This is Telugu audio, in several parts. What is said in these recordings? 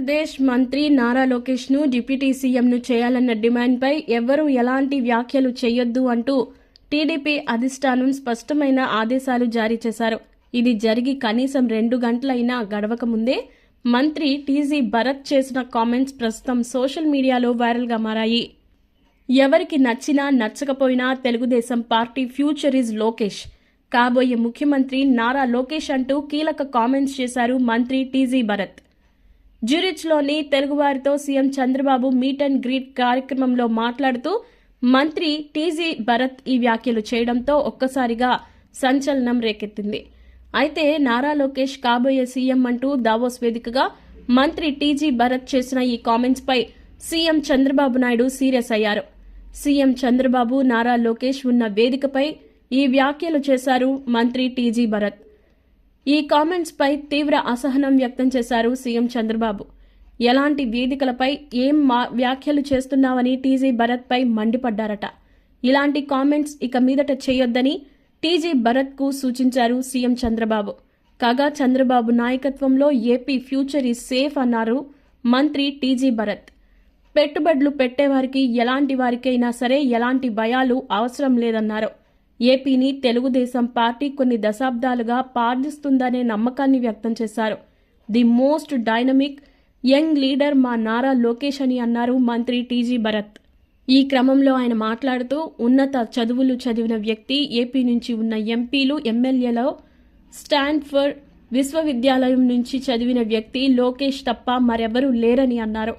ఆంధ్రప్రదేశ్ మంత్రి నారా లోకేష్ను డిప్యూటీ సీఎంను చేయాలన్న డిమాండ్పై ఎవ్వరూ ఎలాంటి వ్యాఖ్యలు చేయొద్దు అంటూ టీడీపీ అధిష్టానం స్పష్టమైన ఆదేశాలు జారీ చేశారు. ఇది జరిగి కనీసం రెండు గంటలైనా గడవక ముందే మంత్రి టీజీ భరత్ చేసిన కామెంట్స్ ప్రస్తుతం సోషల్ మీడియాలో వైరల్గా మారాయి. ఎవరికి నచ్చినా నచ్చకపోయినా Telugudesam party future is Lokesh. కాబోయే ముఖ్యమంత్రి నారా లోకేష్ అంటూ కీలక కామెంట్స్ చేశారు మంత్రి టీజీ భరత్. జ్యూరిచ్లోని తెలుగువారితో CM Chandrababu meet and greet కార్యక్రమంలో మాట్లాడుతూ మంత్రి టీజీ భరత్ ఈ వ్యాఖ్యలు చేయడంతో ఒక్కసారిగా సంచలనం రేకెత్తింది. అయితే నారా లోకేష్ కాబోయే సీఎం అంటూ దావోస్ వేదికగా మంత్రి టీజీ భరత్ చేసిన ఈ కామెంట్స్పై సీఎం చంద్రబాబు నాయుడు సీరియస్ అయ్యారు. సీఎం చంద్రబాబు నారా లోకేష్ ఉన్న వేదికపై ఈ వ్యాఖ్యలు చేశారు మంత్రి టీజీ భరత్. ఈ కామెంట్స్ పై తీవ్ర అసహనం వ్యక్తం చేశారు సీఎం చంద్రబాబు. ఎలాంటి వేదికలపై ఏం మా వ్యాఖ్యలు చేస్తున్నావని టీజీ భరత్ పై మండిపడ్డారట. ఇలాంటి కామెంట్స్ ఇక మీదట చేయొద్దని టీజీ భరత్కు సూచించారు సీఎం చంద్రబాబు. కాగా చంద్రబాబు నాయకత్వంలో ఏపీ ఫ్యూచర్ ఈ సేఫ్ అన్నారు మంత్రి టీజీ భరత్. పెట్టుబడులు పెట్టేవారికి ఎలాంటి వారికైనా సరే ఎలాంటి భయాలు అవసరం లేదన్నారు. ఏపీని తెలుగుదేశం పార్టీ కొన్ని దశాబ్దాలుగా పార్థిస్తుందనే నమ్మకాన్ని వ్యక్తం చేశారు. The most dynamic young leader మా నారా లోకేష్ అని అన్నారు మంత్రి టీజీ భరత్. ఈ క్రమంలో ఆయన మాట్లాడుతూ ఉన్నత చదువులు చదివిన వ్యక్తి ఏపీ నుంచి ఉన్న ఎంపీలు ఎమ్మెల్యేలో స్టాన్ఫర్డ్ విశ్వవిద్యాలయం నుంచి చదివిన వ్యక్తి లోకేష్ తప్ప మరెవరూ లేరని అన్నారు.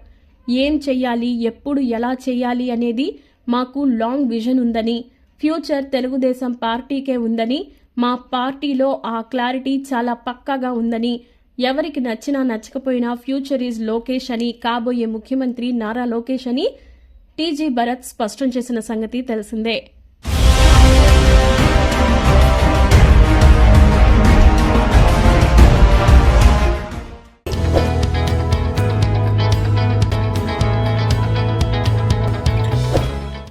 ఏం చెయ్యాలి ఎప్పుడు ఎలా చేయాలి అనేది మాకు లాంగ్ విజన్ ఉందని ఫ్యూచర్ తెలుగుదేశం పార్టీకే ఉందని మా పార్టీలో ఆ క్లారిటీ చాలా పక్కాగా ఉందని ఎవరికి నచ్చినా నచ్చకపోయినా ఫ్యూచర్ ఈజ్ లోకేష్ అని కాబోయే ముఖ్యమంత్రి నారా లోకేష్ అని టీజీ భరత్ స్పష్టం చేసిన సంగతి తెలిసిందే.